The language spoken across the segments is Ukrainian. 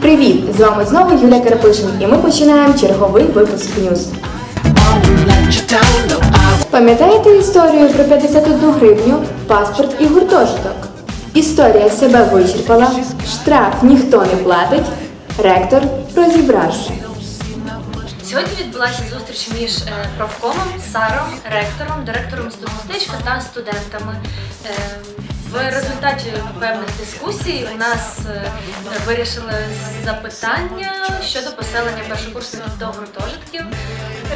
Привіт! З вами знову Юля Карпишин і ми починаємо черговий випуск Ньюз. Пам'ятаєте історію про 51 гривню, паспорт і гуртожиток? Історія себе вичерпала, штраф ніхто не платить, ректор розібрався. Сьогодні відбулася зустріч між е, профкомом, саром, ректором, директором містечка та студентами. Е, В результаті певних дискусій у нас е, вирішили запитання щодо поселення першокурсників до гуртожитків.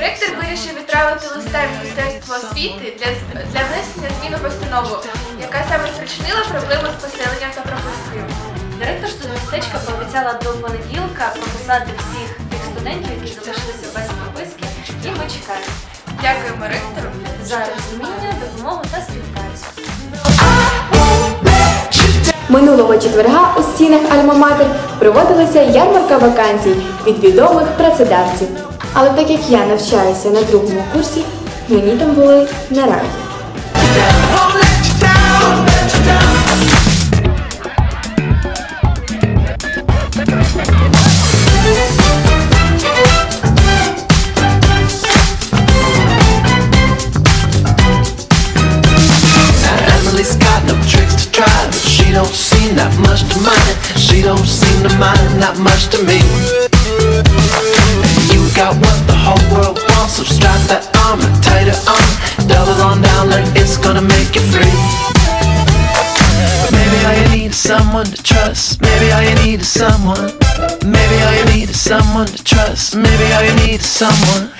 Ректор вирішив відправити листа в Міністерство освіти для, для внесення змін у постанову, яка саме спричинила проблему з поселенням та пропускою. Директор студмістечка пообіцяла до понеділка прописати всіх студентів, які залишилися без прописки, і ми чекаємо Дякуємо ректору. за розуміння, допомогу та співпрацю. Минулого четверга у стінах Альма-Матер проводилася ярмарка вакансій від відомих працедавців. Але так як я навчаюся на другому курсі, мені там були не don't much to mind. She don't seem to mind not much to me. You got what the whole world wants, so strap that armor tighter on. Double on down like it's gonna make you free. Maybe all you need is someone to trust. Maybe all you need is someone. Maybe all you need is someone to trust. Maybe all you need is someone.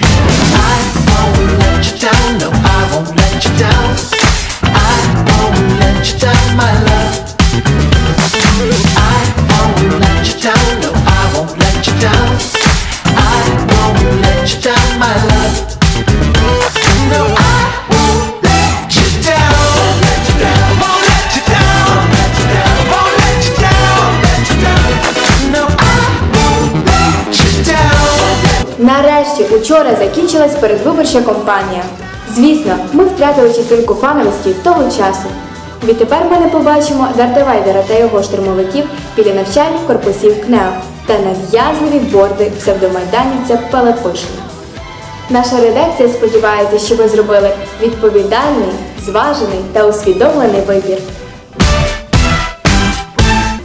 Нарешті учора закінчилась передвиборча кампанія. Звісно, ми втратили частинку фановості того часу. Відтепер ми не побачимо Дарта Вейдера та його штурмовиків біля навчальних корпусів КНЕО та нав'язливі борди псевдомайданівця Пелепишина. Наша редакція сподівається, що ви зробили відповідальний, зважений та усвідомлений вибір.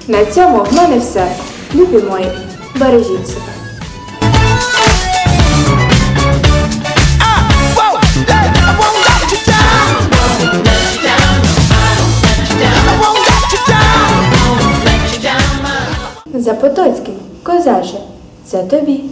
На цьому в мене все. Любі мої, бережіть себе. Запотоцький, козаче, це тобі.